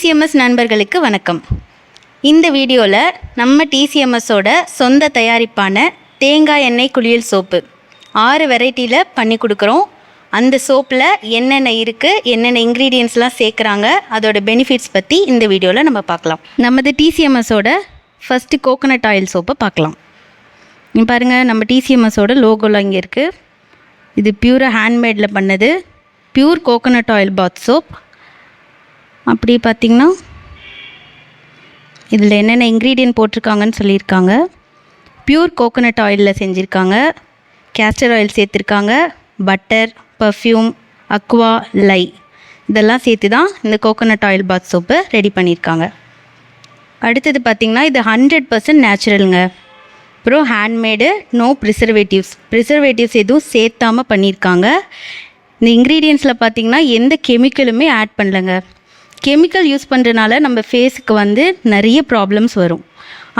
TCMS நண்பர்களுக்கு வணக்கம். இந்த வீடியோவில் நம்ம டிசிஎம்எஸோட சொந்த தயாரிப்பான தேங்காய் எண்ணெய் குளியல் சோப்பு ஆறு வெரைட்டியில் பண்ணி கொடுக்குறோம். அந்த சோப்பில் என்னென்ன இருக்குது என்னென்ன இன்க்ரீடியன்ஸ்லாம் சேர்க்குறாங்க அதோட பெனிஃபிட்ஸ் பற்றி இந்த வீடியோவில் நம்ம பார்க்கலாம். நமது டிசிஎம்எஸோட ஃபஸ்ட்டு கோகோனட் ஆயில் சோப்பை பார்க்கலாம். பாருங்கள் நம்ம டிசிஎம்எஸோட லோகோலாம் இங்கே இருக்குது இது பியூராக ஹேண்ட்மேடில் பண்ணது. Pure coconut oil bath soap அப்படி பார்த்தீங்கன்னா இதில் என்னென்ன இன்க்ரீடியன்ட் போட்டிருக்காங்கன்னு சொல்லியிருக்காங்க. பியூர் கோகோனட் ஆயிலில் செஞ்சுருக்காங்க. கேஸ்டர் ஆயில் சேர்த்துருக்காங்க. பட்டர் பர்ஃப்யூம் அக்வா லை இதெல்லாம் சேர்த்து தான் இந்த coconut oil bath soap ready பண்ணியிருக்காங்க. அடுத்தது பார்த்திங்கன்னா இது ஹண்ட்ரட் பர்சன்ட் நேச்சுரலுங்க அப்புறம் ஹேண்ட்மேடு நோ ப்ரிசர்வேட்டிவ்ஸ் ப்ரிசர்வேட்டிவ்ஸ் எதுவும் சேர்த்தாம பண்ணியிருக்காங்க. இந்த இன்க்ரீடியன்ஸில் பார்த்தீங்கன்னா எந்த கெமிக்கலுமே ஆட் பண்ணலங்க. கெமிக்கல் யூஸ் பண்ணுறனால நம்ம ஃபேஸுக்கு வந்து நிறைய ப்ராப்ளம்ஸ் வரும்.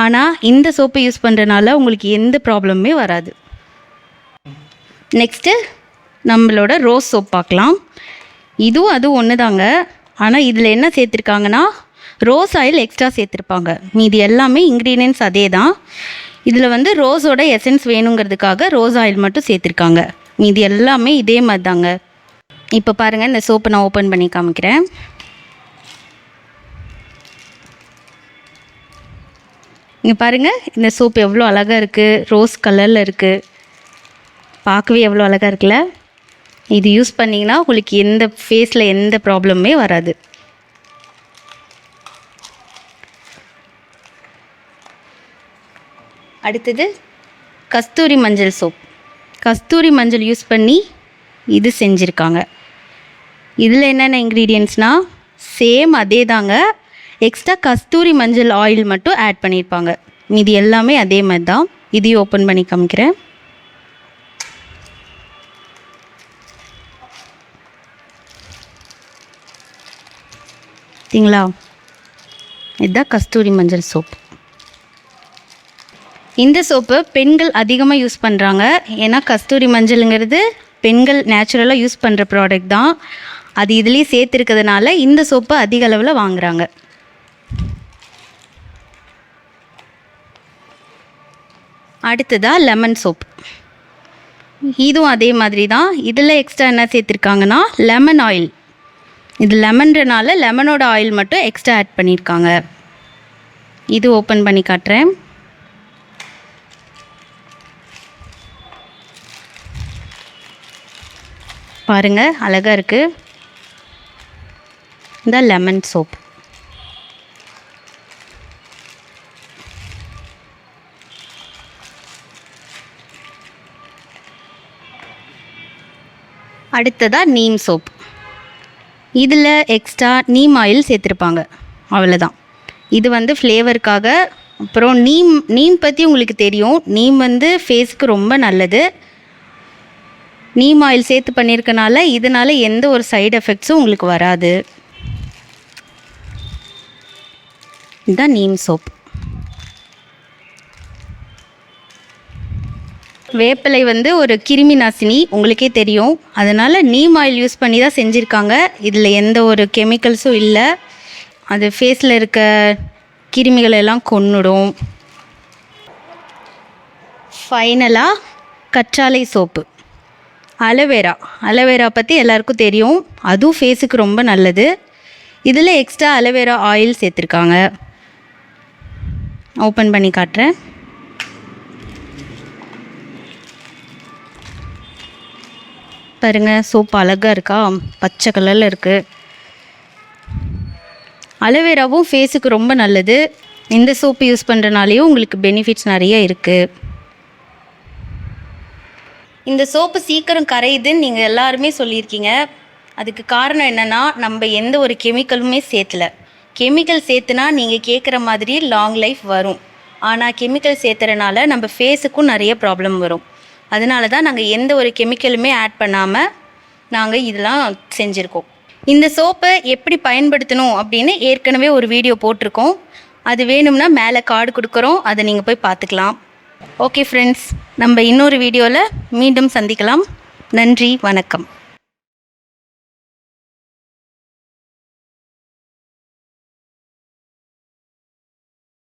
ஆனால் இந்த சோப்பை யூஸ் பண்ணுறனால உங்களுக்கு எந்த ப்ராப்ளமுமே வராது. நெக்ஸ்ட்டு நம்மளோட ரோஸ் சோப் பார்க்கலாம். இதுவும் அதுவும் ஒன்று தாங்க ஆனால் இதில் என்ன சேர்த்துருக்காங்கன்னா ரோஸ் ஆயில் எக்ஸ்ட்ரா சேர்த்துருப்பாங்க. மீதி எல்லாமே இன்க்ரீடியன்ஸ் அதே தான் இதில் வந்து ரோஸோட எசன்ஸ் வேணுங்கிறதுக்காக ரோஸ் ஆயில் மட்டும் சேர்த்துருக்காங்க. மீதி எல்லாமே இதே மாதிரி தாங்க இப்போ பாருங்கள் இந்த சோப்பை நான் ஓப்பன் பண்ணி காமிக்கிறேன். இங்கே பாருங்கள் இந்த சோப் எவ்வளோ அழகாக இருக்குது ரோஸ் கலரில் இருக்குது பார்க்கவே எவ்வளோ அழகாக இருக்குல்ல? இது யூஸ் பண்ணிங்கன்னா உங்களுக்கு எந்த ஃபேஸில் எந்த ப்ராப்ளமுமே வராது. அடுத்தது கஸ்தூரி மஞ்சள் சோப். கஸ்தூரி மஞ்சள் யூஸ் பண்ணி இது செஞ்சுருக்காங்க. இதில் என்னென்ன இன்க்ரீடியன்ட்ஸ்னால் சேம் அதே தாங்க எக்ஸ்ட்ரா கஸ்தூரி மஞ்சள் ஆயில் மட்டும் ஆட் பண்ணியிருப்பாங்க மீதி எல்லாமே அதே மாதிரி தான் இதையும் ஓப்பன் பண்ணி காமிக்கிறேன். சரிங்களா இதுதான் கஸ்தூரி மஞ்சள் சோப் இந்த சோப்பு பெண்கள் அதிகமாக யூஸ் பண்ணுறாங்க ஏன்னா கஸ்தூரி மஞ்சளுங்கிறது பெண்கள் நேச்சுரலாக யூஸ் பண்ணுற ப்ராடக்ட் தான். அது இதுலேயே சேர்த்துருக்கிறதுனால இந்த சோப்பு அதிக அளவில் வாங்குறாங்க. அடுத்ததாக லெமன் சோப் இதுவும் அதே மாதிரி தான் இதில் எக்ஸ்ட்ரா என்ன சேர்த்துருக்காங்கன்னா லெமன் ஆயில் இது லெமன்றனால லெமனோட ஆயில் மட்டும் எக்ஸ்ட்ரா ஆட் பண்ணியிருக்காங்க இது ஓப்பன் பண்ணி காட்டுறேன். பாருங்க அழகாக இருக்குது இந்த லெமன் சோப் அடுத்ததாக நீம் சோப். இதில் எக்ஸ்ட்ரா நீம் ஆயில் சேர்த்துருப்பாங்க. அவ்வளோதான் இது வந்து ஃப்ளேவருக்காக அப்புறம் நீம் நீம் பற்றி உங்களுக்கு தெரியும். நீம் வந்து ஃபேஸுக்கு ரொம்ப நல்லது. நீம் ஆயில் சேர்த்து பண்ணியிருக்கனால இதனால் எந்த ஒரு சைடு எஃபெக்ட்ஸும் உங்களுக்கு வராது. இதுதான் நீம் சோப். வேப்பிலை வந்து ஒரு கிருமி நாசினி. உங்களுக்கே தெரியும். அதனால் நீம் ஆயில் யூஸ் பண்ணி தான் செஞ்சுருக்காங்க. இதில் எந்த ஒரு கெமிக்கல்ஸும் இல்லை. அது ஃபேஸில் இருக்க கிருமிகள் எல்லாம் கொன்னுடும். ஃபைனலாக கற்றாழை சோப்பு. அலோவேரா. அலோவேரா பற்றி எல்லாருக்கும் தெரியும். அதுவும் ஃபேஸுக்கு ரொம்ப நல்லது. இதில் எக்ஸ்ட்ரா அலோவேரா ஆயில் சேர்த்துருக்காங்க. ஓப்பன் பண்ணி காட்டுறேன். பாருங்க சோப்பு அழகாக இருக்கா? பச்சை கலரில் இருக்குது அலோவேராவும் ஃபேஸுக்கு ரொம்ப நல்லது. இந்த சோப்பு யூஸ் பண்ணுறனாலேயும் உங்களுக்கு பெனிஃபிட்ஸ் நிறைய இருக்குது இந்த சோப்பு சீக்கிரம் கரையுதுன்னு நீங்கள் எல்லாருமே சொல்லியிருக்கீங்க. அதுக்கு காரணம் என்னென்னா நம்ம எந்த ஒரு கெமிக்கலுமே சேர்த்தல. கெமிக்கல் சேர்த்துனா நீங்கள் கேட்குற மாதிரி லாங் லைஃப் வரும். ஆனால் கெமிக்கல் சேர்த்துறனால நம்ம ஃபேஸுக்கும் நிறைய ப்ராப்ளம் வரும். அதனால தான் நாங்கள் எந்த ஒரு கெமிக்கலுமே ஆட் பண்ணாமல் நாங்கள் இதெல்லாம் செஞ்சுருக்கோம். இந்த சோப்பை எப்படி பயன்படுத்தணும் அப்படின்னு ஏற்கனவே ஒரு வீடியோ போட்டிருக்கோம். அது வேணும்னா மேலே கார்டு கொடுக்குறோம். அதை நீங்கள் போய் பார்த்துக்கலாம். ஓகே ஃப்ரெண்ட்ஸ் நம்ம இன்னொரு வீடியோவில் மீண்டும் சந்திக்கலாம். நன்றி வணக்கம்.